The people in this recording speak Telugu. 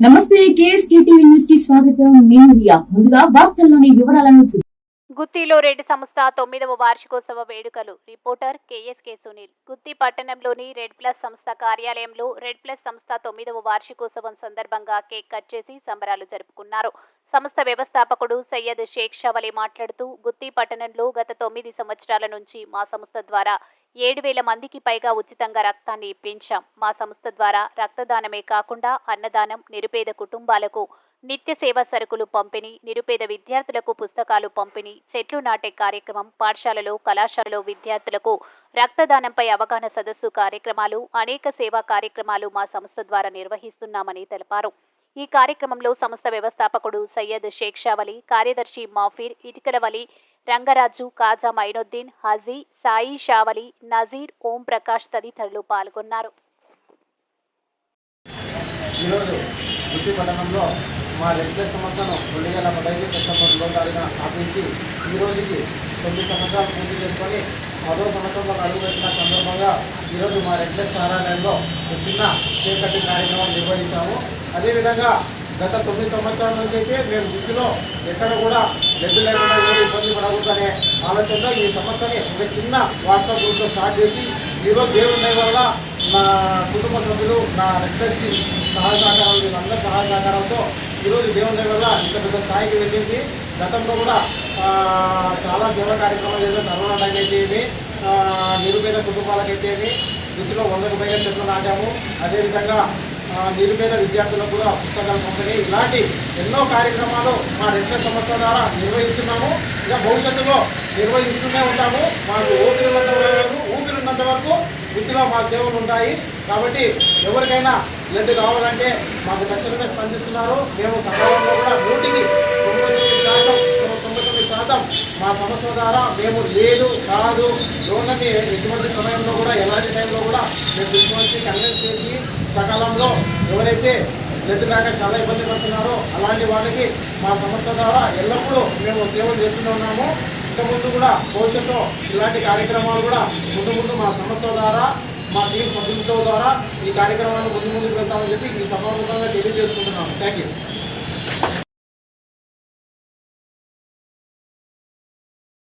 నమస్తే కేఎస్కే టీవీ న్యూస్కి స్వాగతం. నేను రియా. ముందుగా వార్తల్లోని వివరాలను చూ- గుత్తిలో రెడ్డి సంస్థ తొమ్మిదవ వార్షికోత్సవ వేడుకలు. Reporter KSK Sunil. గుత్తి పట్టణంలోని రెడ్ ప్లస్ సంస్థ కార్యాలయంలో రెడ్ ప్లస్ సంస్థ తొమ్మిదవ వార్షికోత్సవం సందర్భంగా కేక్ కట్ చేసి సంబరాలు జరుపుకున్నారు. సంస్థ వ్యవస్థాపకుడు సయ్యద్ షేక్ షవలి మాట్లాడుతూ గుత్తి పట్టణంలో గత తొమ్మిది సంవత్సరాల నుంచి మా సంస్థ ద్వారా ఏడు వేల మందికి పైగా ఉచితంగా రక్తాన్ని ఇప్పించాం. మా సంస్థ ద్వారా రక్తదానమే కాకుండా అన్నదానం నిరుపేద కుటుంబాలకు నిత్య సేవా సరుకులు పంపిణీ నిరుపేద విద్యార్థులకు పుస్తకాలు పంపిణీ చెట్లు నాటే కార్యక్రమం పాఠశాలలో కళాశాలలో విద్యార్థులకు రక్తదానంపై అవగాహన సదస్సు కార్యక్రమాలు అనేక సేవా కార్యక్రమాలు మా సంస్థ ద్వారా నిర్వహిస్తున్నామని తెలిపారు. ఈ కార్యక్రమంలో సంస్థ వ్యవస్థాపకుడు సయ్యద్ షేక్ షావలి కార్యదర్శి మాఫీర్ ఇటుకలవలి రంగరాజు కాజా మైనుద్దీన్ హజీ సాయి షావలి నజీర్ ఓం ప్రకాష్ తదితరులు పాల్గొన్నారు. ఈరోజు గుడ్డి పట్టణంలో మా రెడ్ సంవత్సరం రెండు వేల పదహైదు సెప్టెంబర్లో తారీఖున స్థాపించి ఈ రోజుకి తొమ్మిది సంవత్సరాలు పూర్తి చేసుకొని పదో సంవత్సరంలో అడుగుపెట్టిన సందర్భంగా ఈరోజు మా రెడ్ కార్యాలయంలో చిన్న కేక్ కటింగ్ కార్యక్రమం నిర్వహించాము. అదేవిధంగా గత తొమ్మిది సంవత్సరాల నుంచి అయితే మేము గుత్తిలో ఎక్కడ కూడా బ్లడ్ లేకుండా ఎవరు ఇబ్బంది పడకూడదనే ఆలోచనలో ఈ సంస్థని ఒక చిన్న వాట్సాప్ గ్రూప్లో స్టార్ట్ చేసి ఈరోజు దేవుని వల్ల నా కుటుంబ సభ్యులు నా రెడ్ సహాయ సహకారాలు అందరి సహాయ సహకారాలతో ఈరోజు దేవుని వల్ల ఇంత పెద్ద స్థాయికి వెళ్ళింది. గతంలో కూడా చాలా సేవా కార్యక్రమాలు చేసిన కరోనా టైం అయితే ఏమి నిరుపేద కుటుంబాలకైతే ఏమి వృత్తిలో వందకు పైగా చెట్లు నాటాము. అదేవిధంగా నిరుపేద విద్యార్థులకు కూడా పుస్తకాలు పంపిణీ. ఇలాంటి ఎన్నో కార్యక్రమాలు మా రెండు సంవత్సరాల ద్వారా నిర్వహిస్తున్నాము. ఇక భవిష్యత్తులో నిర్వహిస్తూనే ఉంటాము. మాకు ఊపిరి ఉన్నంత వరకు ఊపిరి ఉన్నంత వరకు వృత్తిలో మా సేవలు ఉంటాయి. కాబట్టి ఎవరికైనా బ్లడ్ కావాలంటే మాకు తక్షణమే స్పందిస్తున్నారు. మేము సకాలంలో కూడా నూటికి తొంభై తొమ్మిది శాతం తొంభై తొమ్మిది శాతం మా సంస్థ ద్వారా మేము లేదు కాదు. లోన్లని ఎటువంటి సమయంలో కూడా ఎలాంటి టైంలో కూడా మేము తీసుకొచ్చి కన్విన్స్ చేసి సకాలంలో ఎవరైతే బ్లడ్ లేక చాలా ఇబ్బంది పడుతున్నారో అలాంటి వాళ్ళకి మా సంస్థ ద్వారా ఎల్లప్పుడూ మేము సేవలు చేస్తూనే ఉన్నాము. ఇంతకుముందు కూడా భవిష్యత్తులో ఇలాంటి కార్యక్రమాలు కూడా ముందు ముందు మా సంస్థ ద్వారా మా టీం సభ్యులతో ద్వారా ఈ కార్యక్రమాలను ముందు ముందుకు వెళ్తామని చెప్పి ఈ సభాముఖంగా తెలియజేసుకుంటున్నాము. Thank you